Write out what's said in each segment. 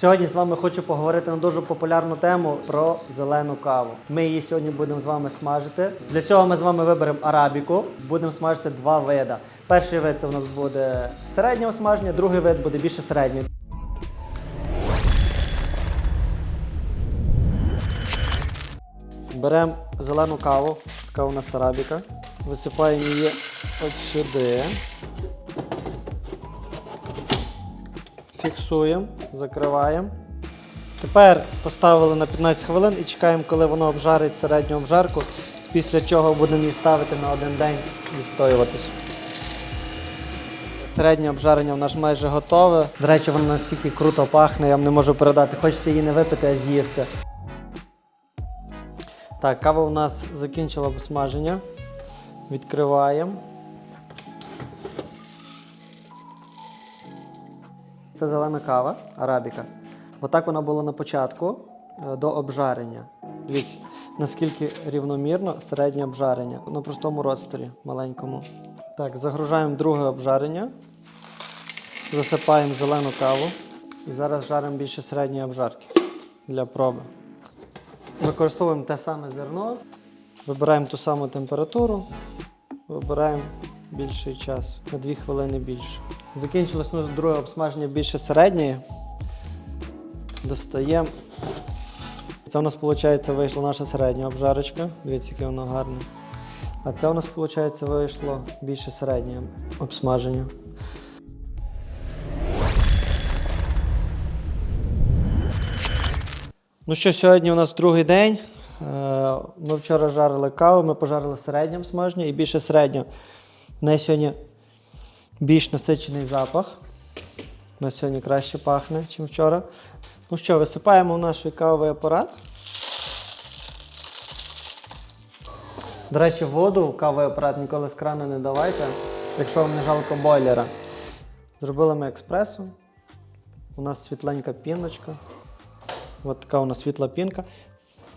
Сьогодні з вами хочу поговорити на дуже популярну тему про зелену каву. Ми її сьогодні будемо з вами смажити. Для цього ми з вами виберемо арабіку. Будемо смажити два види. Перший вид це у нас буде середнього смаження, другий вид буде більше середнього. Беремо зелену каву, така у нас арабіка. Висипаємо її от сюди. Фіксуємо, закриваємо. Тепер поставили на 15 хвилин і чекаємо, коли воно обжарить середню обжарку, після чого будемо її ставити на один день відстоюватись. Середнє обжарення в нас майже готове. До речі, воно настільки круто пахне, я вам не можу передати. Хочеться її не випити, а з'їсти. Так, кава у нас закінчила обсмаження. Відкриваємо. Це зелена кава, арабіка. Отак вона була на початку е, до обжарення. Дивіться, наскільки рівномірно середнє обжарення на простому розтері маленькому. Так, загружаємо друге обжарення, засипаємо зелену каву і зараз жаримо більше середньої обжарки для проби. Використовуємо те саме зерно, вибираємо ту саму температуру, вибираємо більший час, на 2 хвилини більше. Закінчилось ну, друге обсмаження більше середньої. Достаємо. Це у нас, виходить, вийшла наша середня обжарочка. Дивіться, яке воно гарне. А це у нас, виходить, вийшло більше середнє обсмаження. Ну що, сьогодні у нас другий день. Е, Ми вчора жарили каву, ми пожарили середнє обсмаження і більше середнього. У неї сьогодні більш насичений запах. На сьогодні краще пахне, ніж вчора. Ну що, висипаємо в наш кавовий апарат. До речі, воду в кавовий апарат ніколи з крана не давайте, якщо вам не жалко бойлера. Зробили ми експресо. У нас світленька піночка. Ось така у нас світла пінка.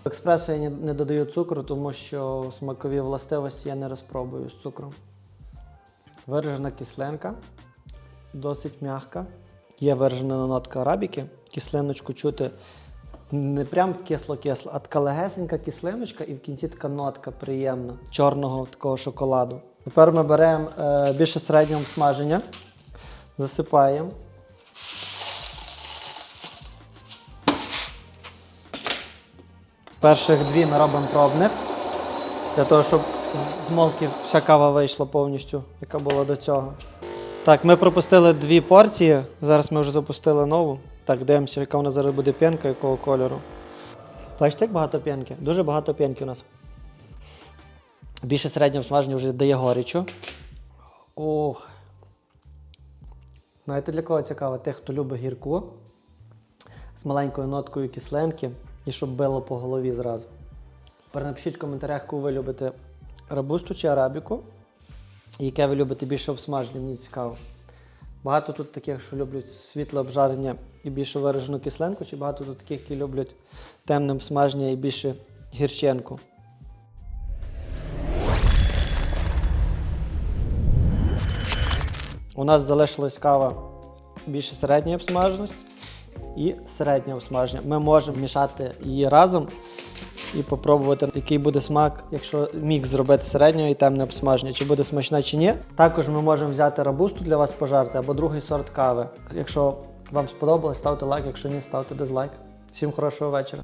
В експресо я не додаю цукру, тому що смакові властивості я не розпробую з цукром. Виражена кисленка, досить м'яка. Є виражена нотка арабіки. Кислиночку чути не прям кисло-кисло, а така легесенька кислиночка і в кінці така нотка приємна, чорного такого шоколаду. Тепер ми беремо е, більше середнього смаження, засипаємо. Перших дві ми робимо пробник, для того, щоб з молки вся кава вийшла повністю, яка була до цього. Так, ми пропустили дві порції. Зараз ми вже запустили нову. Так, дивимося, яка у нас зараз буде п'янка, якого кольору. Бачите, як багато п'янки? Дуже багато п'янки у нас. Більше середнього смаження вже дає горічу. Ох. Знаєте, для кого цікаво? Тих, хто любить гірку з маленькою ноткою кисленки і щоб било по голові зразу. Напишіть в коментарях, яку ви любите рабусту чи арабіку. Яке ви любите більше обсмаження, мені цікаво. Багато тут таких, що люблять світле обжарення і більше виражену кисленку, чи багато тут таких, які люблять темне обсмаження і більше гірченку. У нас залишилась кава більше середньої обсмаженості і середнє обсмаження. Ми можемо мішати її разом і попробувати, який буде смак, якщо мікс зробити середнього і темне обсмаження, чи буде смачна чи ні. Також ми можемо взяти рабусту для вас пожарти або другий сорт кави. Якщо вам сподобалось, ставте лайк, якщо ні, ставте дизлайк. Всім хорошого вечора.